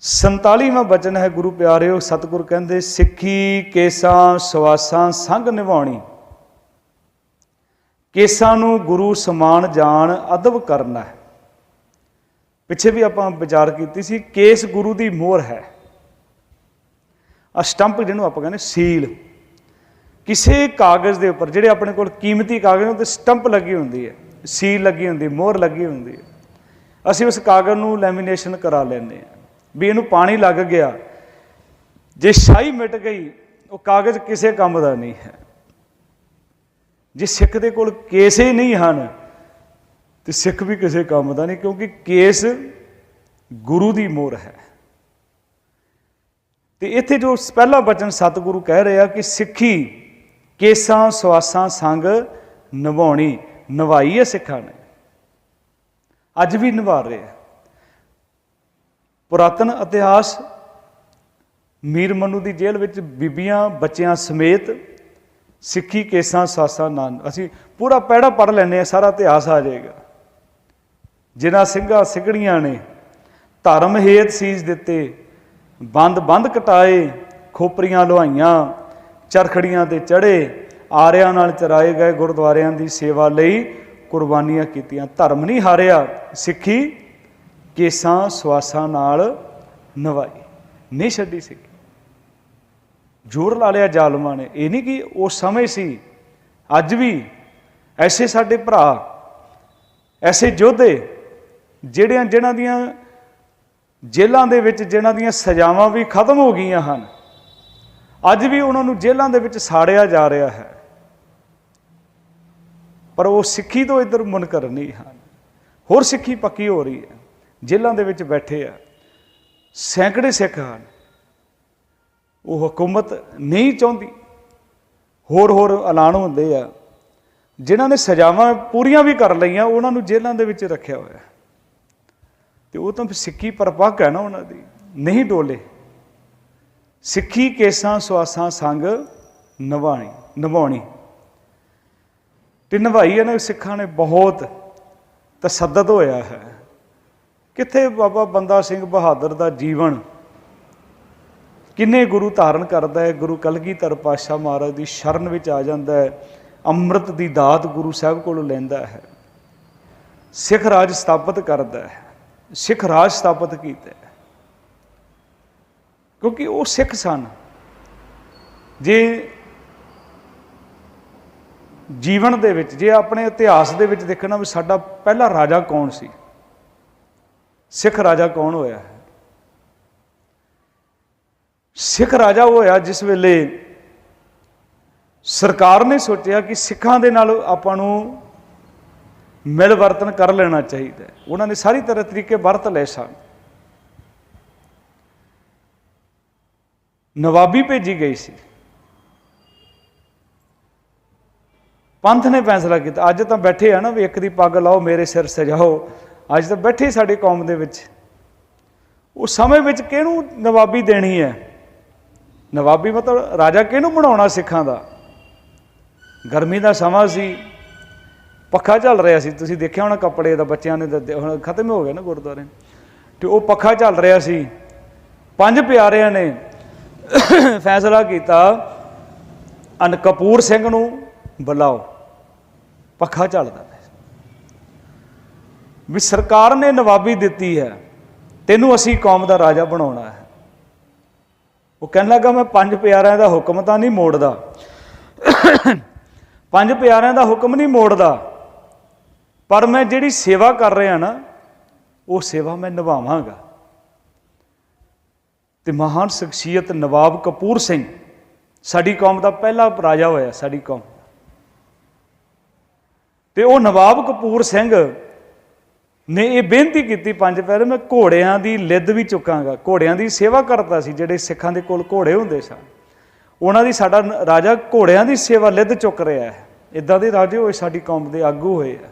47ਵਾਂ ਬਚਨ ਹੈ, ਗੁਰੂ ਪਿਆਰਿਓ, ਸਤਿਗੁਰ ਕਹਿੰਦੇ, ਸਿੱਖੀ ਕੇਸਾਂ ਸਵਾਸਾਂ ਸੰਗ ਨਿਭਾਉਣੀ। ਕੇਸਾਂ ਨੂੰ ਗੁਰੂ ਸਮਾਨ ਜਾਣ ਅਦਬ ਕਰਨਾ ਹੈ। ਪਿੱਛੇ ਵੀ ਆਪਾਂ ਵਿਚਾਰ ਕੀਤੀ ਸੀ, ਕੇਸ ਗੁਰੂ ਦੀ ਮੋਹਰ ਹੈ। ਆ ਸਟੰਪ ਜਿਹਨੂੰ ਆਪਾਂ ਕਹਿੰਦੇ ਸੀਲ। ਕਿਸੇ ਕਾਗਜ਼ ਦੇ ਉੱਪਰ, ਜਿਹੜੇ ਆਪਣੇ ਕੋਲ ਕੀਮਤੀ ਕਾਗਜ਼ ਉੱਤੇ ਸਟੰਪ ਲੱਗੀ ਹੁੰਦੀ ਹੈ। ਸੀਲ ਲੱਗੀ ਹੁੰਦੀ, ਮੋਹਰ ਲੱਗੀ ਹੁੰਦੀ ਹੈ। ਅਸੀਂ ਉਸ ਕਾਗਜ਼ ਨੂੰ ਲੈਮੀਨੇਸ਼ਨ ਕਰਾ ਲੈਂਦੇ ਹਾਂ। ਵੀ ਇਹਨੂੰ ਪਾਣੀ ਲੱਗ ਗਿਆ। ਜੇ ਸ਼ਾਈ ਮਿਟ ਗਈ, ਉਹ ਕਾਗਜ਼ ਕਿਸੇ ਕੰਮ ਦਾ ਨਹੀਂ ਹੈ। ਜੇ ਸਿੱਖ ਦੇ ਕੋਲ ਕੇਸ ਹੀ ਨਹੀਂ ਹਨ, ਤੇ ਸਿੱਖ ਵੀ ਕਿਸੇ ਕੰਮ ਦਾ ਨਹੀਂ, ਕਿਉਂਕਿ ਕੇਸ ਗੁਰੂ ਦੀ ਮੋਹਰ ਹੈ। ਤੇ ਇੱਥੇ ਜੋ ਪਹਿਲਾ ਬਚਨ ਸਤਿਗੁਰੂ ਕਹਿ ਰਿਹਾ ਕਿ ਸਿੱਖੀ ਕੇਸਾਂ, ਸਵਾਸਾਂ ਸੰਗ ਨਿਭਾਉਣੀ, ਨਿਭਾਈ ਹੈ ਸਿੱਖਾਂ ਨੇ। ਅੱਜ ਵੀ ਨਿਭਾ ਰਹੇ ਆ ਪੁਰਾਤਨ ਇਤਿਹਾਸ ਮੀਰ ਮਨੂ ਦੀ ਜੇਲ੍ਹ ਵਿੱਚ ਬੀਬੀਆਂ, ਬੱਚਿਆਂ ਸਮੇਤ ਸਿੱਖੀ ਕੇਸਾਂ, ਸਾਸਾਂ ਨਾਲ ਅਸੀਂ ਪੂਰਾ ਪੈੜਾ ਪੜ ਲੈਨੇ ਆ ਸਾਰਾ ਇਤਿਹਾਸ ਆ ਜਾਏਗਾ। ਜਿਨ੍ਹਾਂ ਸਿੰਘਾਂ ਸਿਗੜੀਆਂ ਨੇ ਧਰਮ ਹੇਤ ਸੀਸ ਦਿੱਤੇ, ਬੰਦ ਬੰਦ ਕਟਾਏ, ਖੋਪਰੀਆਂ ਲੋਹਾਈਆਂ, ਚਰਖੜੀਆਂ ਤੇ ਚੜੇ ਆਰਿਆਂ ਨਾਲ ਚਰਾਏ ਗਏ ਗੁਰਦੁਆਰਿਆਂ ਦੀ ਸੇਵਾ ਲਈ ਕੁਰਬਾਨੀਆਂ ਕੀਤੀਆਂ। ਧਰਮ ਨਹੀਂ ਹਾਰਿਆ, ਸਿੱਖੀ ਕੇਸਾਂ ਸਵਾਸਾਂ ਨਾਲ ਨਵਾਈ। ਨਹੀਂ ਛੱਡੀ ਸਿੱਖੀ ਜ਼ੋਰ ਲਾ ਲਿਆ ਜ਼ਾਲਮਾਂ ਨੇ। ਇਹ ਨਹੀਂ ਕਿ ਉਹ ਸਮੇਂ ਸੀ। ਅੱਜ ਵੀ ਐਸੇ ਸਾਡੇ ਭਰਾ, ਐਸੇ ਯੋਧੇ, ਜਿਹੜਿਆਂ ਜਿਨ੍ਹਾਂ ਦੀਆਂ ਜੇਲ੍ਹਾਂ ਦੇ ਵਿੱਚ ਜਿਨ੍ਹਾਂ ਦੀਆਂ ਸਜ਼ਾਵਾਂ ਵੀ ਖਤਮ ਹੋ ਗਈਆਂ ਹਨ, ਅੱਜ ਵੀ ਉਹਨਾਂ ਨੂੰ ਜੇਲ੍ਹਾਂ ਦੇ ਵਿੱਚ ਸਾੜਿਆ ਜਾ ਰਿਹਾ ਹੈ। ਪਰ ਉਹ ਸਿੱਖੀ ਤੋਂ ਇਧਰ ਮੁਨਕਰ ਨਹੀਂ ਹਨ। ਹੋਰ ਸਿੱਖੀ ਪੱਕੀ ਹੋ ਰਹੀ ਹੈ। ਜੇਲ੍ਹਾਂ ਦੇ ਵਿੱਚ ਬੈਠੇ ਆ, ਸੈਂਕੜੇ ਸਿੱਖ ਹਨ। ਉਹ ਹਕੂਮਤ ਨਹੀਂ ਚਾਹੁੰਦੀ। ਹੋਰ ਹੋਰ ਐਲਾਨ ਹੁੰਦੇ ਆ। ਜਿਨ੍ਹਾਂ ਨੇ ਸਜ਼ਾਵਾਂ ਪੂਰੀਆਂ ਵੀ ਕਰ ਲਈਆਂ, ਉਹਨਾਂ ਨੂੰ ਜੇਲ੍ਹਾਂ ਦੇ ਵਿੱਚ ਰੱਖਿਆ ਹੋਇਆ। ਤੇ ਉਹ ਤਾਂ ਸਿੱਖੀ ਪਰਪੱਕ ਹੈ ਨਾ ਉਹਨਾਂ ਦੀ, ਨਹੀਂ ਡੋਲੇ। ਸਿੱਖੀ ਕੇਸਾਂ, ਸਵਾਸਾਂ, ਸੰਗ ਨਿਭਾਣੀ, ਨਿਭਾਉਣੀ। ਤੇ ਨਿਭਾਈ ਇਹਨਾਂ ਸਿੱਖਾਂ ਨੇ ਬਹੁਤ ਤਸੱਦਦ ਹੋਇਆ ਹੈ। ਕਿੱਥੇ ਬਾਬਾ ਬੰਦਾ ਸਿੰਘ ਬਹਾਦਰ ਦਾ ਜੀਵਨ? ਕਿੰਨੇ ਗੁਰੂ ਧਾਰਨ ਕਰਦਾ ਹੈ? ਗੁਰੂ ਕਲਗੀਧਰ ਪਾਤਸ਼ਾਹ ਮਹਾਰਾਜ ਦੀ ਸ਼ਰਨ ਵਿੱਚ ਆ ਜਾਂਦਾ ਹੈ। ਅੰਮ੍ਰਿਤ ਦੀ ਦਾਤ ਗੁਰੂ ਸਾਹਿਬ ਕੋਲੋਂ ਲੈਂਦਾ ਹੈ। ਸਿੱਖ ਰਾਜ ਸਥਾਪਿਤ ਕਰਦਾ ਹੈ। ਸਿੱਖ ਰਾਜ ਸਥਾਪਿਤ ਕੀਤਾ ਹੈ। ਕਿਉਂਕਿ ਉਹ ਸਿੱਖ ਸਨ। ਜੇ ਜੀਵਨ ਦੇ ਵਿੱਚ, ਜੇ ਆਪਣੇ ਇਤਿਹਾਸ ਦੇ ਵਿੱਚ ਦੇਖਣਾ ਵੀ ਸਾਡਾ ਪਹਿਲਾ ਰਾਜਾ ਕੌਣ ਸੀ? ਸਿੱਖ ਰਾਜਾ ਕੌਣ ਹੋਇਆ ਹੈ? ਸਿੱਖ ਰਾਜਾ ਉਹ ਹੋਇਆ ਜਿਸ ਵੇਲੇ ਸਰਕਾਰ ਨੇ ਸੋਚਿਆ ਕਿ ਸਿੱਖਾਂ ਦੇ ਨਾਲ ਆਪਾਂ ਨੂੰ ਮਿਲ ਵਰਤਨ ਕਰ ਲੈਣਾ ਚਾਹੀਦਾ ਉਹਨਾਂ ਨੇ ਸਾਰੀ ਤਰ੍ਹਾਂ ਤਰੀਕੇ ਵਰਤ ਲਏ ਸਨ। ਨਵਾਬੀ ਭੇਜੀ ਗਈ ਸੀ। ਪੰਥ ਨੇ ਫੈਸਲਾ ਕੀਤਾ, ਅੱਜ ਤਾਂ ਬੈਠੇ ਆ ਨਾ ਵੀ ਇੱਕ ਦੀ ਪੱਗ ਲਾਓ, ਮੇਰੇ ਸਿਰ ਸਜਾਓ ਅੱਜ ਤਾਂ ਬੈਠੇ ਸਾਡੀ ਕੌਮ ਦੇ ਵਿੱਚ। ਉਹ ਸਮੇਂ ਵਿੱਚ ਕਿਹਨੂੰ ਨਵਾਬੀ ਦੇਣੀ ਹੈ? ਨਵਾਬੀ ਮਤਲਬ ਰਾਜਾ ਕਿਹਨੂੰ ਬਣਾਉਣਾ ਸਿੱਖਾਂ ਦਾ? ਗਰਮੀ ਦਾ ਸਮਾਂ ਸੀ, ਪੱਖਾ ਚੱਲ ਰਿਹਾ ਸੀ। ਤੁਸੀਂ ਦੇਖਿਆ ਹੋਣਾ ਕੱਪੜੇ ਦਾ ਬੱਚਿਆਂ ਨੇ ਦਿੱਤੇ, ਹੁਣ ਖਤਮ ਹੋ ਗਿਆ ਨਾ ਗੁਰਦੁਆਰੇ। ਤੇ ਉਹ ਪੱਖਾ ਚੱਲ ਰਿਹਾ ਸੀ। ਪੰਜ ਪਿਆਰਿਆਂ ਨੇ ਫੈਸਲਾ ਕੀਤਾ, ਅਨਕਪੂਰ ਸਿੰਘ ਨੂੰ ਬੁਲਾਓ। ਪੱਖਾ ਚੱਲਦਾ। ਵੀ ਸਰਕਾਰ ਨੇ ਨਵਾਬੀ ਦਿੱਤੀ ਹੈ, ਤੈਨੂੰ ਅਸੀਂ ਕੌਮ ਦਾ ਰਾਜਾ ਬਣਾਉਣਾ ਹੈ। ਉਹ ਕਹਿਣ ਲੱਗਾ, ਮੈਂ ਪੰਜ ਪਿਆਰਿਆਂ ਦਾ ਹੁਕਮ ਤਾਂ ਨਹੀਂ ਮੋੜਦਾ। ਪੰਜ ਪਿਆਰਿਆਂ ਦਾ ਹੁਕਮ ਨਹੀਂ ਮੋੜਦਾ, ਪਰ ਮੈਂ ਜਿਹੜੀ ਸੇਵਾ ਕਰ ਰਿਹਾ ਨਾ, ਉਹ ਸੇਵਾ ਮੈਂ ਨਿਭਾਵਾਂਗਾ। ਤੇ ਮਹਾਨ ਸ਼ਖਸੀਅਤ ਨਵਾਬ ਕਪੂਰ ਸਿੰਘ, ਸਾਡੀ ਕੌਮ ਦਾ ਪਹਿਲਾ ਰਾਜਾ ਹੋਇਆ, ਸਾਡੀ ਕੌਮ ਤੇ ਉਹ ਨਵਾਬ ਕਪੂਰ ਸਿੰਘ ਨੇ ਇਹ ਬੇਨਤੀ ਕੀਤੀ ਪੰਜ ਪੈਰ, ਮੈਂ ਘੋੜਿਆਂ ਦੀ ਲਿੱਦ ਵੀ ਚੁੱਕਾਂਗਾ। ਘੋੜਿਆਂ ਦੀ ਸੇਵਾ ਕਰਦਾ ਸੀ, ਜਿਹੜੇ ਸਿੱਖਾਂ ਦੇ ਕੋਲ ਘੋੜੇ ਹੁੰਦੇ ਸਨ। ਉਹਨਾਂ ਦੀ ਸਾਡਾ ਰਾਜਾ ਘੋੜਿਆਂ ਦੀ ਸੇਵਾ ਲਿੱਦ ਚੁੱਕ ਰਿਹਾ ਹੈ। ਇਦਾਂ ਦੇ ਰਾਜੇ ਹੋਏ, ਸਾਡੀ ਕੌਮ ਦੇ ਆਗੂ ਹੋਏ ਆ।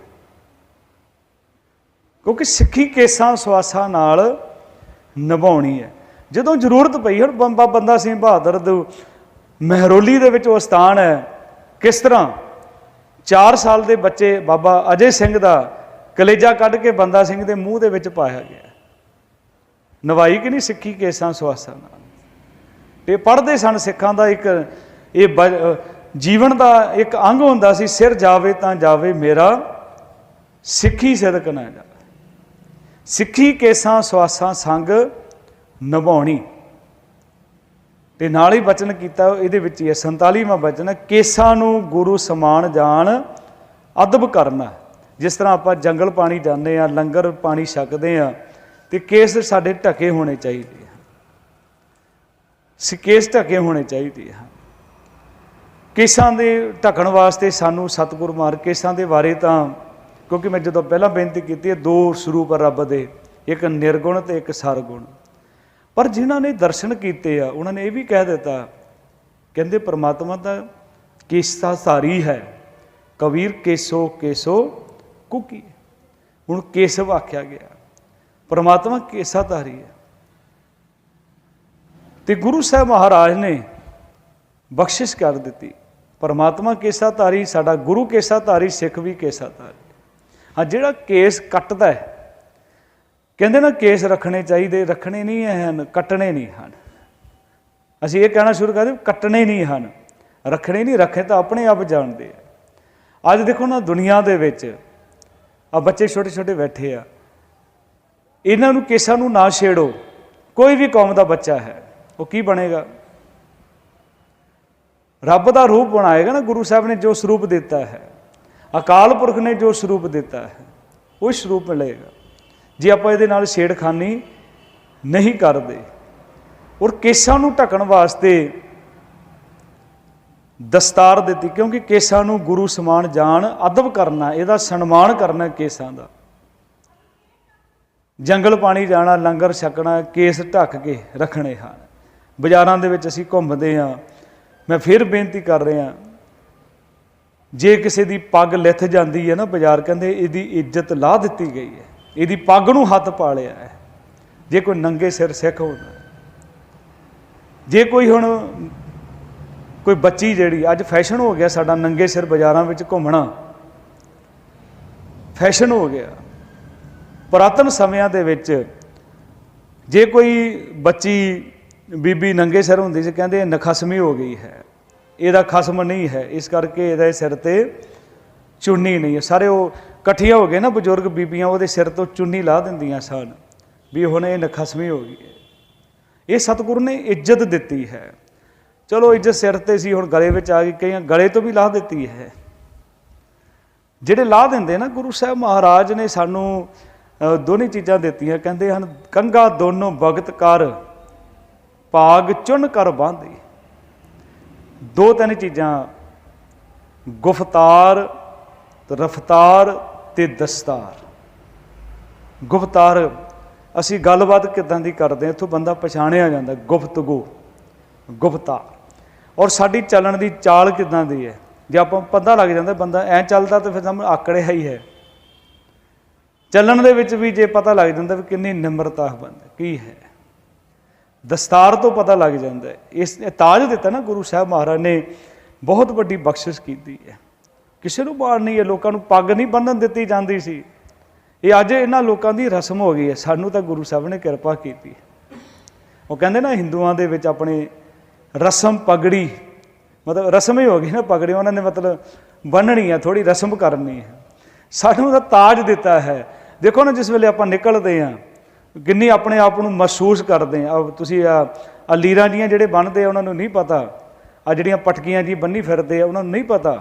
ਕਿਉਂਕਿ ਸਿੱਖੀ ਕੇਸਾਂ ਸਵਾਸਾਂ ਨਾਲ ਨਿਭਾਉਣੀ ਹੈ। ਜਦੋਂ ਜ਼ਰੂਰਤ ਪਈ, ਹੁਣ ਬੰਬਾ ਬੰਦਾ ਸਿੰਘ ਬਹਾਦਰ ਦੇ ਮਹਿਰੋਲੀ ਦੇ ਵਿੱਚ ਉਹ ਸਥਾਨ ਹੈ। ਕਿਸ ਤਰ੍ਹਾਂ? 4 ਸਾਲ ਦੇ ਬੱਚੇ ਬਾਬਾ ਅਜੇ ਸਿੰਘ ਦਾ ਕਲੇਜਾ ਕੱਢ ਕੇ ਬੰਦਾ ਸਿੰਘ ਦੇ ਮੂੰਹ ਦੇ ਵਿੱਚ ਪਾਇਆ ਗਿਆ ਨਵਾਈ ਕਿ ਨਹੀਂ ਸਿੱਖੀ ਕੇਸਾਂ ਸੁਆਸਾਂ ਨਾਲ? ਤੇ ਪੜ੍ਹਦੇ ਸਨ ਸਿੱਖਾਂ ਦਾ ਇੱਕ, ਇਹ ਬ- ਜੀਵਨ ਦਾ ਇੱਕ ਅੰਗ ਹੁੰਦਾ ਸੀ, ਸਿਰ ਜਾਵੇ ਤਾਂ ਜਾਵੇ ਮੇਰਾ, ਸਿੱਖੀ ਸਿਦਕ ਨਾ ਜਾਵੇ ਸਿੱਖੀ ਕੇਸਾਂ ਸੁਆਸਾਂ ਸੰਗ ਨਿਭਾਉਣੀ। ਤੇ ਨਾਲ ਹੀ ਬਚਨ ਕੀਤਾ, ਇਹਦੇ ਵਿੱਚ ਹੀ ਹੈ 47ਵਾਂ ਬਚਨ ਕੇਸਾਂ ਨੂੰ ਗੁਰੂ ਸਮਾਨ ਜਾਣ, ਅਦਬ ਕਰਨਾ। ਜਿਸ ਤਰ੍ਹਾਂ ਆਪਾਂ ਜੰਗਲ ਪਾਣੀ ਜਾਂਦੇ ਆ ਲੰਗਰ ਪਾਣੀ ਛਕਦੇ ਆ ਤੇ ਕੇਸ ਸਾਡੇ ਢਕੇ ਹੋਣੇ ਚਾਹੀਦੇ ਆ। ਸੀ, ਕੇਸ ਢਕੇ ਹੋਣੇ ਚਾਹੀਦੇ ਆ। ਕੇਸਾਂ ਦੇ ਢਕਣ ਵਾਸਤੇ ਸਾਨੂੰ ਸਤਿਗੁਰ ਮਾਰ ਕੇਸਾਂ ਦੇ ਬਾਰੇ ਤਾਂ ਕਿਉਂਕਿ ਮੈਂ ਜਦੋਂ ਪਹਿਲਾਂ ਬੇਨਤੀ ਕੀਤੀ ਹੈ, ਦੋ ਸਰੂਪ ਰੱਬ ਦੇ, ਇੱਕ ਨਿਰਗੁਣ ਤੇ ਇੱਕ ਸਰਗੁਣ। ਪਰ ਜਿਨ੍ਹਾਂ ਨੇ ਦਰਸ਼ਨ ਕੀਤੇ ਆ, ਉਹਨਾਂ ਨੇ ਇਹ ਵੀ ਕਹਿ ਦਿੱਤਾ, ਕਹਿੰਦੇ ਪ੍ਰਮਾਤਮਾ ਦਾ ਕੇਸਾ ਸਾਰੀ ਹੈ, ਕਬੀਰ ਕੇਸੋ ਕੇਸੋ ਕੁਕੀ ਹੁਣ ਕੇਸਵ ਆਖਿਆ ਗਿਆ। ਪਰਮਾਤਮਾ ਕੇਸਾ ਧਾਰੀ ਹੈ। ਤੇ ਗੁਰੂ ਸਾਹਿਬ ਮਹਾਰਾਜ ਨੇ ਬਖਸ਼ਿਸ਼ ਕਰ ਦਿੱਤੀ। ਪਰਮਾਤਮਾ ਕੇਸਾ ਧਾਰੀ, ਸਾਡਾ ਗੁਰੂ ਕੇਸਾ ਧਾਰੀ, ਸਿੱਖ ਵੀ ਕੇਸਾ ਧਾਰੀ। ਹਾਂ, ਜਿਹੜਾ ਕੇਸ ਕੱਟਦਾ ਹੈ, ਕਹਿੰਦੇ ਨਾ ਕੇਸ ਰੱਖਣੇ ਚਾਹੀਦੇ, ਰੱਖਣੇ ਨਹੀਂ ਹਨ, ਕੱਟਣੇ ਨਹੀਂ ਹਨ। ਅਸੀਂ ਇਹ ਕਹਿਣਾ ਸ਼ੁਰੂ ਕਰ ਦਿੱਤਾ ਕੱਟਣੇ ਨਹੀਂ ਹਨ। ਰੱਖਣੇ ਨਹੀਂ, ਰੱਖੇ ਤਾਂ ਆਪਣੇ ਆਪ ਜਾਣਦੇ ਆ। ਅੱਜ ਦੇਖੋ ਨਾ, ਦੁਨੀਆ ਦੇ ਵਿੱਚ ਆ ਬੱਚੇ ਛੋਟੇ ਛੋਟੇ ਬੈਠੇ ਆ। ਇਹਨਾਂ ਨੂੰ ਕੇਸਾਂ ਨੂੰ ਨਾ ਛੇੜੋ। ਕੋਈ ਵੀ ਕੌਮ ਦਾ ਬੱਚਾ ਹੈ, ਉਹ ਕੀ ਬਣੇਗਾ? ਰੱਬ ਦਾ ਰੂਪ ਬਣਾਏਗਾ ਨਾ, ਗੁਰੂ ਸਾਹਿਬ ਨੇ ਜੋ ਸਰੂਪ ਦਿੱਤਾ ਹੈ। ਅਕਾਲ ਪੁਰਖ ਨੇ ਜੋ ਸਰੂਪ ਦਿੱਤਾ ਹੈ, ਉਹ ਸਰੂਪ ਮਿਲੇਗਾ। ਜੇ ਆਪਾਂ ਇਹਦੇ ਨਾਲ ਛੇੜਖਾਨੀ ਨਹੀਂ ਕਰਦੇ, ਔਰ ਕੇਸਾਂ ਨੂੰ ਢਕਣ ਵਾਸਤੇ ਦਸਤਾਰ ਦਿੱਤੀ, ਕਿਉਂਕਿ ਕੇਸਾਂ ਨੂੰ ਗੁਰੂ ਸਮਾਨ ਜਾਣ, ਅਦਬ ਕਰਨਾ, ਇਹਦਾ ਸਨਮਾਨ ਕਰਨਾ ਕੇਸਾਂ ਦਾ। ਜੰਗਲ ਪਾਣੀ ਜਾਣਾ, ਲੰਗਰ ਛਕਣਾ, ਕੇਸ ਢੱਕ ਕੇ ਰੱਖਣੇ ਹਨ। ਬਾਜ਼ਾਰਾਂ ਦੇ ਵਿੱਚ ਅਸੀਂ ਘੁੰਮਦੇ ਹਾਂ। ਮੈਂ ਫਿਰ ਬੇਨਤੀ ਕਰ ਰਿਹਾ, ਜੇ ਕਿਸੇ ਦੀ ਪੱਗ ਲਿਥ ਜਾਂਦੀ ਹੈ ਨਾ ਬਾਜ਼ਾਰ, ਕਹਿੰਦੇ ਇਹਦੀ ਇੱਜ਼ਤ ਲਾਹ ਦਿੱਤੀ ਗਈ ਹੈ। ਇਹਦੀ ਪੱਗ ਨੂੰ ਹੱਥ ਪਾ ਲਿਆ ਹੈ। ਜੇ ਕੋਈ ਨੰਗੇ ਸਿਰ ਸਿੱਖ ਹੁੰਦਾ, ਜੇ ਕੋਈ ਹੁਣ ਕੋਈ ਬੱਚੀ ਜਿਹੜੀ, ਅੱਜ ਫੈਸ਼ਨ ਹੋ ਗਿਆ ਸਾਡਾ ਨੰਗੇ ਸਿਰ ਬਾਜ਼ਾਰਾਂ ਵਿੱਚ ਘੁੰਮਣਾ। ਫੈਸ਼ਨ ਹੋ ਗਿਆ। ਪੁਰਾਤਨ ਸਮਿਆਂ ਦੇ ਵਿੱਚ ਜੇ ਕੋਈ ਬੱਚੀ ਬੀਬੀ ਨੰਗੇ ਸਿਰ ਹੁੰਦੀ ਸੀ, ਕਹਿੰਦੇ ਇਹ ਨਖਸਮੀ ਹੋ ਗਈ ਹੈ। ਇਹਦਾ ਖਸਮ ਨਹੀਂ ਹੈ। ਇਸ ਕਰਕੇ ਇਹਦੇ ਸਿਰ ਤੇ ਚੁੰਨੀ ਨਹੀਂ ਹੈ। ਸਾਰੇ ਉਹ ਇਕੱਠੀਆਂ ਹੋ ਗਏ ਨਾ ਬਜ਼ੁਰਗ ਬੀਬੀਆਂ, ਉਹਦੇ ਸਿਰ ਤੋਂ ਚੁੰਨੀ ਲਾ ਦਿੰਦੀਆਂ ਸਨ ਵੀ ਹੁਣ ਇਹ ਨਖਸਮੀ ਹੋ ਗਈ ਹੈ। ਇਹ ਸਤਿਗੁਰੂ ਨੇ ਇੱਜ਼ਤ ਦਿੱਤੀ ਹੈ। ਚਲੋ ਇੱਜ਼ਤ ਸਿਰ ਤੇ ਸੀ, ਹੁਣ ਗਲੇ ਵਿੱਚ ਆ ਗਈ, ਕਈਆਂ ਗਲੇ ਤੋਂ ਵੀ ਲਾਹ ਦਿੱਤੀ ਹੈ। ਜਿਹੜੇ ਲਾਹ ਦਿੰਦੇ ਨਾ ਗੁਰੂ ਸਾਹਿਬ ਮਹਾਰਾਜ ਨੇ ਸਾਨੂੰ ਦੋਨੇ ਚੀਜ਼ਾਂ ਦਿੱਤੀਆਂ, ਕਹਿੰਦੇ ਹਨ, ਕੰਗਾ ਦੋਨੋਂ ਭਗਤ ਕਰ, ਭਾਗ ਚੁਣ ਕਰ ਬਾਂਧੀ। ਦੋ ਤਿੰਨ ਚੀਜ਼ਾਂ, ਗੁਫਤਾਰ, ਰਫਤਾਰ ਤੇ ਦਸਤਾਰ। ਗੁਫਤਾਰ, ਅਸੀਂ ਗੱਲਬਾਤ ਕਿਦਾਂ ਦੀ ਕਰਦੇ ਹਾਂ? ਇੱਥੋਂ ਬੰਦਾ ਪਛਾਣਿਆ ਜਾਂਦਾ ਗੁਫ਼ਤਗੂ ਗੁਫਤਾ। ਔਰ ਸਾਡੀ ਚੱਲਣ ਦੀ ਚਾਲ ਕਿਦਾਂ ਦੀ ਹੈ? ਜੇ ਆਪਾਂ ਪਤਾ ਲੱਗ ਜਾਂਦਾ ਬੰਦਾ ਐ ਚੱਲਦਾ ਤਾਂ ਫਿਰ ਸਾਹਮਣੇ ਆਕੜਿਆ ਹੀ ਹੈ। ਚੱਲਣ ਦੇ ਵਿੱਚ ਵੀ ਜੇ ਪਤਾ ਲੱਗ ਜਾਂਦਾ ਵੀ ਕਿੰਨੀ ਨਿਮਰਤਾ ਹੈ ਬੰਦਾ ਕੀ ਹੈ? ਦਸਤਾਰ ਤੋਂ ਪਤਾ ਲੱਗ ਜਾਂਦਾ ਇਸ ਇਹ ਤਾਜ ਦਿੱਤਾ ਨਾ ਗੁਰੂ ਸਾਹਿਬ ਮਹਾਰਾਜ ਨੇ, ਬਹੁਤ ਵੱਡੀ ਬਖਸ਼ਿਸ਼ ਕੀਤੀ ਹੈ। ਕਿਸੇ ਨੂੰ ਬਾੜ ਨਹੀਂ ਹੈ, ਲੋਕਾਂ ਨੂੰ ਪੱਗ ਨਹੀਂ ਬੰਨਣ ਦਿੱਤੀ ਜਾਂਦੀ ਸੀ। ਇਹ ਅੱਜ ਇਹਨਾਂ ਲੋਕਾਂ ਦੀ ਰਸਮ ਹੋ ਗਈ ਹੈ। ਸਾਨੂੰ ਤਾਂ ਗੁਰੂ ਸਾਹਿਬ ਨੇ ਕਿਰਪਾ ਕੀਤੀ ਉਹ ਕਹਿੰਦੇ ਨਾ ਹਿੰਦੂਆਂ ਦੇ ਵਿੱਚ ਆਪਣੇ ਰਸਮ ਪਗੜੀ, ਮਤਲਬ ਰਸਮ ਹੀ ਹੋ ਗਈ ਨਾ ਪਗੜੀ, ਉਹਨਾਂ ਨੇ ਮਤਲਬ ਬੰਨਣੀ ਹੈ ਥੋੜੀ ਰਸਮ ਕਰਨੀ ਹੈ ਸਾਨੂੰ ਤਾਂ ਤਾਜ ਦਿੱਤਾ ਹੈ। ਦੇਖੋ ਨਾ ਜਿਸ ਵੇਲੇ ਆਪਾਂ ਨਿਕਲਦੇ ਆ, ਕਿੰਨੀ ਆਪਣੇ ਆਪ ਨੂੰ ਮਹਿਸੂਸ ਕਰਦੇ ਆ। ਤੁਸੀਂ ਆ, ਆਹ ਲੀਰਾਂ ਜੀਆਂ ਜਿਹੜੇ ਬੰਨਦੇ ਆ, ਉਹਨਾਂ ਨੂੰ ਨਹੀਂ ਪਤਾ। ਆ ਜਿਹੜੀਆਂ ਪਟਕੀਆਂ ਜੀ ਬੰਨੀ ਫਿਰਦੇ ਆ, ਉਹਨਾਂ ਨੂੰ ਨਹੀਂ ਪਤਾ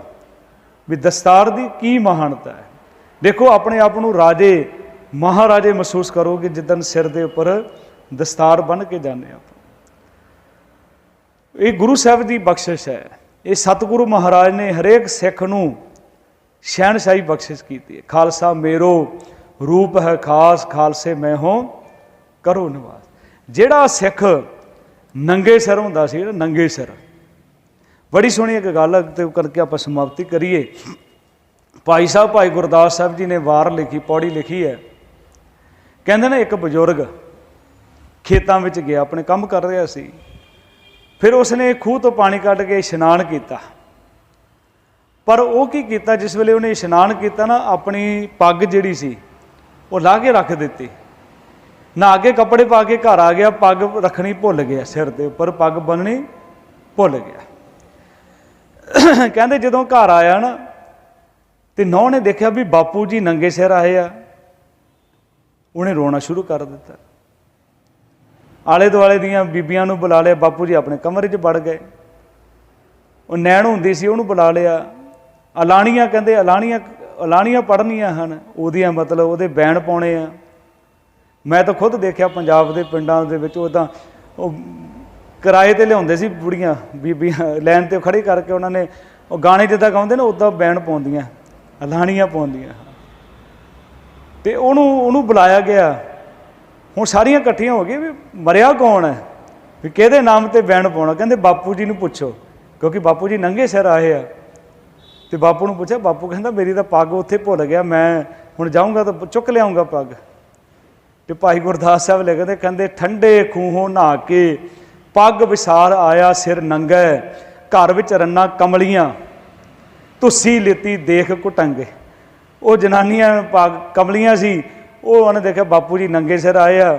ਵੀ ਦਸਤਾਰ ਦੀ ਕੀ ਮਹਾਨਤਾ ਹੈ। ਦੇਖੋ ਆਪਣੇ ਆਪ ਨੂੰ ਰਾਜੇ, ਮਹਾਰਾਜੇ ਮਹਿਸੂਸ ਕਰੋਗੇ ਜਿੱਦਨ ਸਿਰ ਦੇ ਉੱਪਰ ਦਸਤਾਰ ਬੰਨ ਕੇ ਜਾਂਦੇ ਆਪਾਂ। ਇਹ ਗੁਰੂ ਸਾਹਿਬ ਦੀ ਬਖਸ਼ਿਸ਼ ਹੈ। ਇਹ ਸਤਿਗੁਰੂ ਮਹਾਰਾਜ ਨੇ ਹਰੇਕ ਸਿੱਖ ਨੂੰ ਸ਼ਹਿਨशाही ਬਖਸ਼ਿਸ਼ ਕੀਤੀ ਹੈ। ਖਾਲਸਾ ਮੇਰੋ, ਰੂਪ ਹੈ ਖਾਸ, ਖਾਲਸੇ ਮੈਂ ਹੋ, ਕਰੋ ਨਿਵਾਸ। ਜਿਹੜਾ ਸਿੱਖ ਨੰਗੇ ਸਿਰ ਹੁੰਦਾ ਸੀ ਨਾ ਨੰਗੇ ਸਿਰ। ਬੜੀ ਸੋਹਣੀ ਇੱਕ ਗੱਲ ਤੇ ਕਰਕੇ ਆਪਾਂ ਸਮਾਪਤੀ ਕਰੀਏ। ਭਾਈ ਸਾਹਿਬ, ਭਾਈ ਗੁਰਦਾਸ ਸਾਹਿਬ ਜੀ ਨੇ ਵਾਰ ਲਿਖੀ, ਪੌੜੀ ਲਿਖੀ ਹੈ। ਕਹਿੰਦੇ ਨੇ ਇੱਕ ਬਜ਼ੁਰਗ ਖੇਤਾਂ ਵਿੱਚ ਗਿਆ, ਆਪਣੇ ਕੰਮ ਕਰ ਰਿਹਾ ਸੀ। ਫਿਰ ਉਸਨੇ ਖੂਹ ਤੋਂ ਪਾਣੀ ਕੱਢ ਕੇ ਇਸ਼ਨਾਨ ਕੀਤਾ। ਪਰ ਉਹ ਕੀ ਕੀਤਾ? ਜਿਸ ਵੇਲੇ ਉਹਨੇ ਇਸ਼ਨਾਨ ਕੀਤਾ ਨਾ, ਆਪਣੀ ਪੱਗ ਜਿਹੜੀ ਸੀ, ਉਹ ਲਾ ਕੇ ਰੱਖ ਦਿੱਤੀ। ਨਾ ਕੇ ਕੱਪੜੇ ਪਾ ਕੇ ਘਰ ਆ ਗਿਆ, ਪੱਗ ਰੱਖਣੀ ਭੁੱਲ ਗਿਆ ਸਿਰ ਦੇ ਉੱਪਰ, ਪੱਗ ਬੰਨਣੀ ਭੁੱਲ ਗਿਆ। ਕਹਿੰਦੇ ਜਦੋਂ ਘਰ ਆਇਆ ਨਾ, ਤੇ ਨੌ ਨੇ ਦੇਖਿਆ ਵੀ ਬਾਪੂ ਜੀ ਨੰਗੇ ਸਿਰ ਆਏ ਆ। ਉਹਨੇ ਰੋਣਾ ਸ਼ੁਰੂ ਕਰ ਦਿੱਤਾ। ਆਲੇ ਦੁਆਲੇ ਦੀਆਂ ਬੀਬੀਆਂ ਨੂੰ ਬੁਲਾ ਲਿਆ, ਬਾਪੂ ਜੀ ਆਪਣੇ ਕਮਰੇ 'ਚ ਵੜ ਗਏ। ਉਹ ਨੈਣ ਹੁੰਦੀ ਸੀ, ਉਹਨੂੰ ਬੁਲਾ ਲਿਆ। ਅਲਾਣੀਆਂ ਕਹਿੰਦੇ, ਅਲਾਣੀਆਂ ਅਲਾਣੀਆਂ ਪੜ੍ਹਨੀਆਂ ਹਨ, ਉਹਦੀਆਂ ਮਤਲਬ ਉਹਦੇ ਬੈਣ ਪਾਉਣੇ ਆ। ਮੈਂ ਤਾਂ ਖੁਦ ਦੇਖਿਆ ਪੰਜਾਬ ਦੇ ਪਿੰਡਾਂ ਦੇ ਵਿੱਚ, ਉਹ ਤਾਂ ਉਹ ਕਿਰਾਏ ਤੇ ਲਿਆਉਂਦੇ ਸੀ ਬੁੜੀਆਂ, ਬੀਬੀਆਂ ਲਾਈਨ ਤੇ ਖੜੀ ਕਰਕੇ ਉਹਨਾਂ ਨੇ, ਉਹ ਗਾਣੇ ਜਿੱਦਾਂ ਗਾਉਂਦੇ ਨਾ, ਉਦਾਂ ਬੈਣ ਪਾਉਂਦੀਆਂ, ਅਲਾਣੀਆਂ ਪਾਉਂਦੀਆਂ। ਤੇ ਉਹਨੂੰ ਉਹਨੂੰ ਬੁਲਾਇਆ ਗਿਆ। ਹੁਣ ਸਾਰੀਆਂ ਇਕੱਠੀਆਂ ਹੋ ਗਈਆਂ ਵੀ ਮਰਿਆ ਕੌਣ ਹੈ? ਵੀ ਕਿਹਦੇ ਨਾਮ ਤੇ ਬੈਣ ਪਾਉਣਾ? ਕਹਿੰਦੇ ਬਾਪੂ ਜੀ ਨੂੰ ਪੁੱਛੋ, ਕਿਉਂਕਿ ਬਾਪੂ ਜੀ ਨੰਗੇ ਸਿਰ ਆਏ ਆ। ਤੇ ਬਾਪੂ ਨੂੰ ਪੁੱਛਿਆ, ਬਾਪੂ ਕਹਿੰਦਾ ਮੇਰੀ ਤਾਂ ਪੱਗ ਉੱਥੇ ਭੁੱਲ ਗਿਆ, ਮੈਂ ਹੁਣ ਜਾਊਂਗਾ ਤਾਂ ਚੁੱਕ ਲਿਆਉਂਗਾ ਪੱਗ। ਤੇ ਭਾਈ ਗੁਰਦਾਸ ਸਾਹਿਬ ਲਿਖਦੇ ਕਹਿੰਦੇ, ਠੰਡੇ ਖੂਹੋਂ ਨਹਾ ਕੇ ਪੱਗ ਵਿਸਾਰ ਆਇਆ, ਸਿਰ ਨੰਗਾ ਘਰ ਵਿੱਚ ਰੰਨਾ ਕਮਲੀਆਂ ਤੁਸੀ ਲਿੱਤੀ ਦੇਖ ਕੁਟੰਗੇ ਉਹ ਜਨਾਨੀਆਂ ਪੱਗ ਕਮਲੀਆਂ ਸੀ ਉਹ ਉਹਨੇ ਦੇਖਿਆ ਬਾਪੂ ਜੀ ਨੰਗੇ ਸਿਰ ਆਏ ਆ।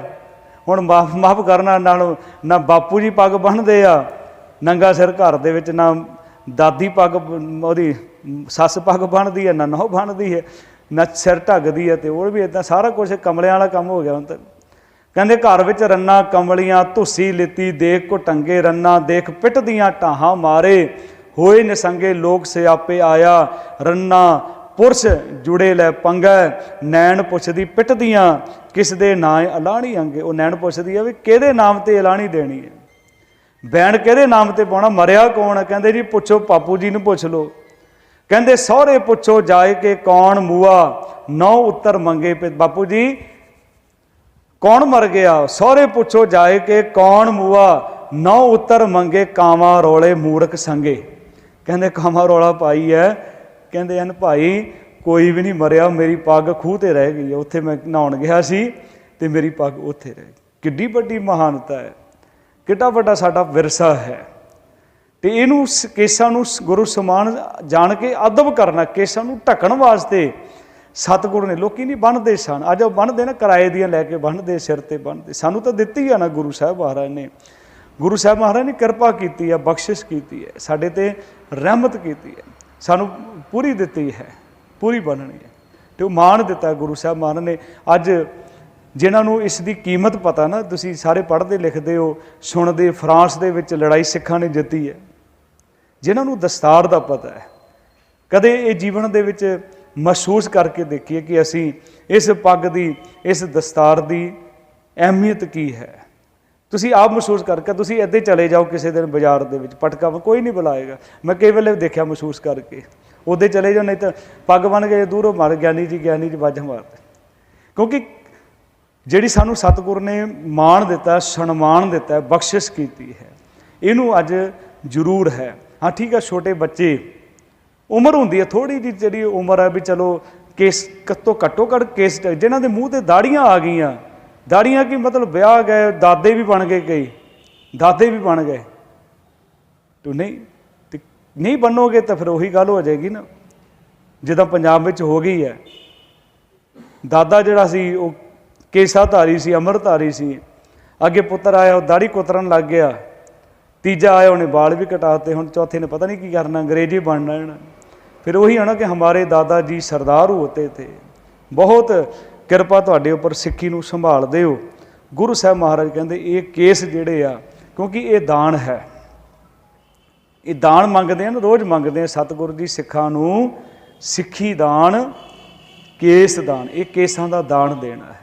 ਹੁਣ ਮਾਫ ਮਾਫ ਕਰਨਾ ਨਾਲ ਨਾ ਬਾਪੂ ਜੀ ਪੱਗ ਬੰਨਦੇ ਆ, ਨੰਗਾ ਸਿਰ ਘਰ ਦੇ ਵਿੱਚ, ਨਾ ਦਾਦੀ ਪੱਗ ਉਹਦੀ ਸੱਸ ਪੱਗ ਬੰਨਦੀ ਹੈ ਨਾ ਨਹੁੰ ਬੰਨਦੀ ਹੈ ਨਾ ਸਿਰ ਢੱਕਦੀ ਹੈ ਤੇ ਉਹ ਵੀ ਇਦਾਂ ਸਾਰਾ ਕੁਝ ਕਮਲਿਆਂ ਵਾਲਾ ਕੰਮ ਹੋ ਗਿਆ ਹੁਣ ਤਾਂ। ਕਹਿੰਦੇ ਘਰ ਵਿੱਚ ਰੰਨਾ ਕਮਲੀਆਂ ਧੁੱਸੀ ਲਿੱਤੀ, ਦੇਖ ਕੋ ਟੰਗੇ ਰੰਨਾ, ਦੇਖ ਪਿੱਟਦੀਆਂ ਟਾਹਾਂ ਮਾਰੇ, ਹੋਏ ਨਿਸੰਗੇ ਲੋਕ ਸਿਆਪੇ ਆਇਆ, ਰੰਨਾ ਪੁਰਸ਼ ਜੁੜੇ ਲੈ ਪੰਗਾ, ਨੈਣ ਪੁੱਛਦੀ ਪਿੱਟਦੀਆਂ ਕਿਸ ਦੇ ਨਾਂ ਅਲਾਣੀ ਅੰਗੇ? ਉਹ ਨੈਣ ਪੁੱਛਦੀ ਆ ਵੀ ਕਿਹਦੇ ਨਾਮ ਤੇ ਅਲਾਣੀ ਦੇਣੀ ਹੈ ਬੈਣ ਕਿਹਦੇ ਨਾਮ ਤੇ ਪਾਉਣਾ? ਮਰਿਆ ਕੌਣ ਕਹਿੰਦੇ ਜੀ, ਪੁੱਛੋ, ਪਾਪੂ ਜੀ ਨੂੰ ਪੁੱਛ ਲਓ। ਕਹਿੰਦੇ, ਸਹੁਰੇ ਪੁੱਛੋ ਜਾਏ ਕੇ ਕੌਣ ਮੂਆ? ਨੌ ਉੱਤਰ ਮੰਗੇ ਬਾਪੂ ਜੀ, ਕੌਣ ਮਰ ਗਿਆ? ਸਹੁਰੇ ਪੁੱਛੋ ਜਾਏ ਕੇ ਕੌਣ ਮੂਆ? ਨੌ ਉੱਤਰ ਮੰਗੇ, ਕਾਵਾਂ ਰੋਲੇ ਮੂਰਖ ਸੰਗੇ। ਕਹਿੰਦੇ, ਕਾਵਾਂ ਰੋਲਾ ਪਾਈ ਹੈ ਕਹਿੰਦੇ ਹਨ, ਭਾਈ, ਕੋਈ ਵੀ ਨਹੀਂ ਮਰਿਆ, ਮੇਰੀ ਪੱਗ ਖੂਹ ਤੇ ਰਹਿ ਗਈ ਹੈ। ਉੱਥੇ ਮੈਂ ਨਹਾਉਣ ਗਿਆ ਸੀ ਤੇ ਮੇਰੀ ਪੱਗ ਉੱਥੇ ਰਹਿ ਗਈ। ਕਿੱਡੀ ਵੱਡੀ ਮਹਾਨਤਾ ਹੈ। ਕਿੱਡਾ ਵੱਡਾ ਸਾਡਾ ਵਿਰਸਾ ਹੈ। ਤੇ ਇਹਨੂੰ ਸ- ਕੇਸਾਂ ਨੂੰ ਸ- ਗੁਰੂ ਸਮਾਨ ਜਾਣ ਕੇ ਅਦਬ ਕਰਨਾ, ਕੇਸਾਂ ਨੂੰ ਢੱਕਣ ਵਾਸਤੇ ਸਤਿਗੁਰੂ ਨੇ ਲੋਕੀ ਨਹੀਂ ਬੰਨਦੇ ਸਨ। ਅੱਜ ਉਹ ਬੰਨਦੇ ਨਾ, ਕਿਰਾਏ ਦੀਆਂ ਲੈ ਕੇ ਬੰਨਦੇ ਸਿਰ ਤੇ ਬੰਨਦੇ ਸਾਨੂੰ ਤਾਂ ਦਿੱਤੀ ਆ ਨਾ ਗੁਰੂ ਸਾਹਿਬ ਮਹਾਰਾਜ ਨੇ। ਗੁਰੂ ਸਾਹਿਬ ਮਹਾਰਾਜ ਨੇ ਕਿਰਪਾ ਕੀਤੀ ਹੈ ਬਖਸ਼ਿਸ਼ ਕੀਤੀ ਹੈ। ਸਾਡੇ ਤੇ ਰਹਿਮਤ ਕੀਤੀ ਹੈ। ਸਾਨੂੰ ਪੂਰੀ ਦਿੱਤੀ ਹੈ, ਪੂਰੀ ਬਣਨੀ ਹੈ। ਤੇ ਉਹ ਮਾਣ ਦਿੱਤਾ ਗੁਰੂ ਸਾਹਿਬ ਮਾਨ ਨੇ। ਅੱਜ ਜਿਨ੍ਹਾਂ ਨੂੰ ਇਸ ਦੀ ਕੀਮਤ ਪਤਾ ਨਾ, ਤੁਸੀਂ ਸਾਰੇ ਪੜ੍ਹਦੇ ਲਿਖਦੇ ਹੋ, ਸੁਣਦੇ, ਫਰਾਂਸ ਦੇ ਵਿੱਚ ਲੜਾਈ ਸਿੱਖਾਂ ਨੇ ਜਿੱਤੀ ਹੈ। ਜਿਨ੍ਹਾਂ ਨੂੰ ਦਸਤਾਰ ਦਾ ਪਤਾ ਹੈ, ਕਦੇ ਇਹ ਜੀਵਨ ਦੇ ਵਿੱਚ ਮਹਿਸੂਸ ਕਰਕੇ ਦੇਖੀਏ ਕਿ ਅਸੀਂ ਇਸ ਪੱਗ ਦੀ, ਇਸ ਦਸਤਾਰ ਦੀ ਅਹਿਮੀਅਤ ਕੀ ਹੈ। ਤੁਸੀਂ ਆਪ ਮਹਿਸੂਸ ਕਰਕੇ ਤੁਸੀਂ ਇੱਥੇ ਚਲੇ ਜਾਓ ਕਿਸੇ ਦਿਨ ਬਾਜ਼ਾਰ ਦੇ ਵਿੱਚ, ਪਟਕਾ ਕੋਈ ਨਹੀਂ ਬੁਲਾਏਗਾ। ਮੈਂ ਕਈ ਵੇਲੇ ਦੇਖਿਆ ਮਹਿਸੂਸ ਕਰਕੇ। ਉਹਦੇ ਚਲੇ ਜਾਓ, ਨਹੀਂ ਤਾਂ ਪੱਗ ਬਣ ਕੇ ਦੂਰੋਂ ਮਰ, ਗਿਆਨੀ ਜੀ ਗਿਆਨੀ ਜੀ ਵਾਜਾਂ ਮਾਰਦੇ ਕਿਉਂਕਿ ਜਿਹੜੀ ਸਾਨੂੰ ਸਤਿਗੁਰ ਨੇ ਮਾਣ ਦਿੱਤਾ, ਸਨਮਾਨ ਦਿੱਤਾ, ਬਖਸ਼ਿਸ਼ ਕੀਤੀ ਹੈ, ਇਹਨੂੰ ਅੱਜ ਜ਼ਰੂਰ ਹੈ। ਹਾਂ, ਠੀਕ ਹੈ ਛੋਟੇ ਬੱਚੇ, ਉਮਰ ਹੁੰਦੀ ਹੈ ਥੋੜੀ ਜਿਹੀ ਜਿਹੜੀ ਉਮਰ ਹੈ ਵੀ ਚਲੋ ਕੇਸ ਕੱਤੋਂ ਘੱਟੋ ਘੱਟ ਕੇਸ ਜਿਨ੍ਹਾਂ ਦੇ ਮੂੰਹ ਤੇ ਦਾੜੀਆਂ ਆ ਗਈਆਂ ਦਾੜੀਆਂ ਕੀ ਮਤਲਬ ਵਿਆਹ ਗਏ, ਦਾਦੇ ਵੀ ਬਣ ਗਏ ਕਈ, ਦਾਦੇ ਵੀ ਬਣ ਗਏ। ਤੂੰ ਨਹੀਂ, ਤੇ ਨਹੀਂ ਬਣੋਗੇ ਤਾਂ ਫਿਰ ਉਹੀ ਗੱਲ ਹੋ ਜਾਏਗੀ ਨਾ। ਜਿੱਦਾਂ ਪੰਜਾਬ ਵਿੱਚ ਹੋ ਗਈ ਹੈ। ਦਾਦਾ ਜਿਹੜਾ ਸੀ, ਉਹ ਕੇਸਾ ਧਾਰੀ ਸੀ, ਅੰਮ੍ਰਿਤਧਾਰੀ ਸੀ। ਅੱਗੇ ਪੁੱਤਰ ਆਇਆ, ਉਹ ਦਾੜੀ ਕੁਤਰਨ ਲੱਗ ਗਿਆ। ਤੀਜਾ ਆਇਆ, ਉਹਨੇ ਵਾਲ ਵੀ ਕਟਾਤੇ। ਹੁਣ ਚੌਥੇ ਨੇ ਪਤਾ ਨਹੀਂ ਕੀ ਕਰਨਾ, ਅੰਗਰੇਜ਼ੀ ਬਣਨਾ ਇਹਨਾਂ ਫਿਰ ਉਹੀ ਹੈ ਨਾ ਕਿ ਹਮਾਰੇ ਦਾਦਾ ਜੀ ਸਰਦਾਰ ਹੋਤੇ ਥੇ। ਬਹੁਤ ਕਿਰਪਾ ਤੁਹਾਡੇ ਉੱਪਰ ਸਿੱਖੀ ਨੂੰ ਸੰਭਾਲਦੇ ਹੋ ਗੁਰੂ ਸਾਹਿਬ ਮਹਾਰਾਜ ਕਹਿੰਦੇ, ਇਹ ਕੇਸ ਜਿਹੜੇ ਆ, ਕਿਉਂਕਿ ਇਹ ਦਾਨ ਹੈ। ਇਹ ਦਾਨ ਮੰਗਦੇ ਹਨ ਰੋਜ਼ ਮੰਗਦੇ ਆ ਸਤਿਗੁਰੂ ਜੀ ਸਿੱਖਾਂ ਨੂੰ ਸਿੱਖੀ ਦਾਨ, ਕੇਸ ਦਾਨ। ਇਹ ਕੇਸਾਂ ਦਾ ਦਾਨ ਦੇਣਾ ਹੈ।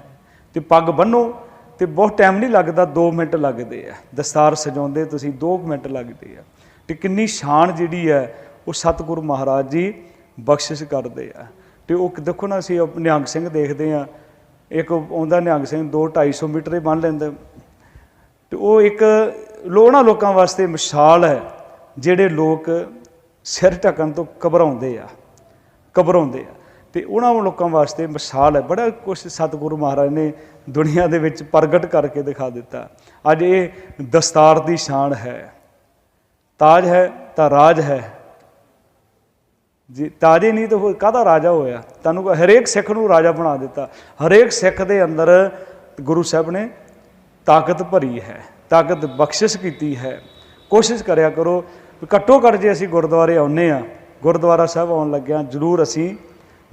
ਤੇ ਪੱਗ ਬੰਨੋ ਤੇ ਬਹੁਤ ਟਾਈਮ ਨਹੀਂ ਲੱਗਦਾ 2 ਮਿੰਟ ਲੱਗਦੇ ਆ। ਦਸਤਾਰ ਸਜਾਉਂਦੇ, ਤੁਸੀਂ 2 ਮਿੰਟ ਲੱਗਦੇ ਆ। ਤੇ ਕਿੰਨੀ ਸ਼ਾਨ ਜਿਹੜੀ ਹੈ, ਉਹ ਸਤਿਗੁਰੂ ਮਹਾਰਾਜ ਜੀ ਬਖਸ਼ਿਸ਼ ਕਰਦੇ ਆ। ਤੇ ਉਹ ਦੇਖੋ ਨਾ, ਅਸੀਂ ਨਿਹੰਗ ਸਿੰਘ ਦੇਖਦੇ ਆ ਇੱਕ ਆਉਂਦਾ ਨਿਹੰਗ ਸਿੰਘ 2 250 ਮੀਟਰ ਹੀ ਬੰਨ ਲੈਂਦਾ। ਤੇ ਉਹ ਇੱਕ ਲੋਣਾ ਲੋਕਾਂ ਵਾਸਤੇ ਮਿਸਾਲ ਹੈ, ਜਿਹੜੇ ਲੋਕ ਸਿਰ ਢੱਕਣ ਤੋਂ ਘਬਰਾਉਂਦੇ ਆ ਘਬਰਾਉਂਦੇ ਆ। ਤੇ ਉਹਨਾਂ ਲੋਕਾਂ ਵਾਸਤੇ ਮਿਸਾਲ ਹੈ। ਬੜਾ ਕੁਝ ਸਤਿਗੁਰੂ ਮਹਾਰਾਜ ਨੇ ਦੁਨੀਆ ਦੇ ਵਿੱਚ ਪ੍ਰਗਟ ਕਰਕੇ ਦਿਖਾ ਦਿੱਤਾ। ਅੱਜ ਇਹ ਦਸਤਾਰ ਦੀ ਸ਼ਾਨ ਹੈ। ਤਾਜ ਹੈ ਤਾਂ ਰਾਜ ਹੈ। ਜੀ, ਤਾਜੇ ਨਹੀਂ ਤਾਂ ਹੋਰ ਕਾਹਦਾ ਰਾਜਾ ਹੋਇਆ? ਤੁਹਾਨੂੰ ਹਰੇਕ ਸਿੱਖ ਨੂੰ ਰਾਜਾ ਬਣਾ ਦਿੱਤਾ। ਹਰੇਕ ਸਿੱਖ ਦੇ ਅੰਦਰ ਗੁਰੂ ਸਾਹਿਬ ਨੇ ਤਾਕਤ ਭਰੀ ਹੈ, ਤਾਕਤ ਬਖਸ਼ਿਸ਼ ਕੀਤੀ ਹੈ। ਕੋਸ਼ਿਸ਼ ਕਰਿਆ ਕਰੋ ਘੱਟੋ ਘੱਟ ਜੇ ਅਸੀਂ ਗੁਰਦੁਆਰੇ ਆਉਨੇ ਆ ਗੁਰਦੁਆਰਾ ਸਾਹਿਬ ਆਉਣ ਲੱਗਿਆ ਜਰੂਰ ਅਸੀਂ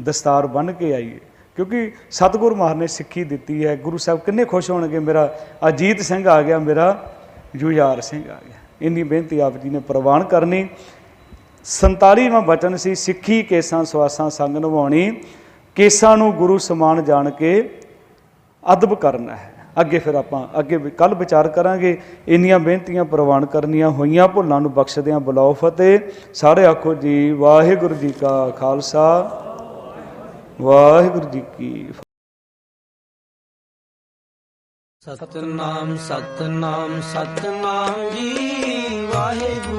ਦਸਤਾਰ ਬੰਨ੍ਹ ਕੇ ਆਈਏ। ਕਿਉਂਕਿ ਸਤਿਗੁਰ ਮਹਾਰਾਜ ਨੇ ਸਿੱਖੀ ਦਿੱਤੀ ਹੈ। ਗੁਰੂ ਸਾਹਿਬ ਕਿੰਨੇ ਖੁਸ਼ ਹੋਣਗੇ, ਮੇਰਾ ਅਜੀਤ ਸਿੰਘ ਆ ਗਿਆ, ਮੇਰਾ ਜੁਝਾਰ ਸਿੰਘ ਆ ਗਿਆ। ਇੰਨੀ ਬੇਨਤੀ ਆਪ ਜੀ ਨੇ ਪ੍ਰਵਾਨ ਕਰਨੀ। 47ਵਾਂ ਬਚਨ ਸੀ, ਸਿੱਖੀ ਕੇਸਾਂ ਸਵਾਸਾਂ ਸੰਗ ਨਿਭਾਉਣੀ, ਕੇਸਾਂ ਨੂੰ ਗੁਰੂ ਸਮਾਨ ਜਾਣ ਕੇ ਅਦਬ ਕਰਨਾ ਹੈ। ਅੱਗੇ ਫਿਰ ਆਪਾਂ, ਅੱਗੇ ਕੱਲ ਵਿਚਾਰ ਕਰਾਂਗੇ, ਇੰਨੀਆਂ ਬੇਨਤੀਆਂ ਪ੍ਰਵਾਨ ਕਰਨੀਆਂ ਹੋਈਆਂ, ਭੁੱਲਾਂ ਨੂੰ ਬਖਸ਼ਦਿਆਂ ਬੁਲਾਓ ਫਤਿਹ। ਸਾਰੇ ਆਖੋ ਜੀ, ਵਾਹਿਗੁਰੂ ਜੀ ਕਾ ਖਾਲਸਾ, ਵਾਹਿਗੁਰੂ ਜੀ ਕੀ ਸਤਨਾਮ ਸਤਨਾਮ ਸਤਨਾਮ ਜੀ, ਵਾਹਿਗੁਰੂ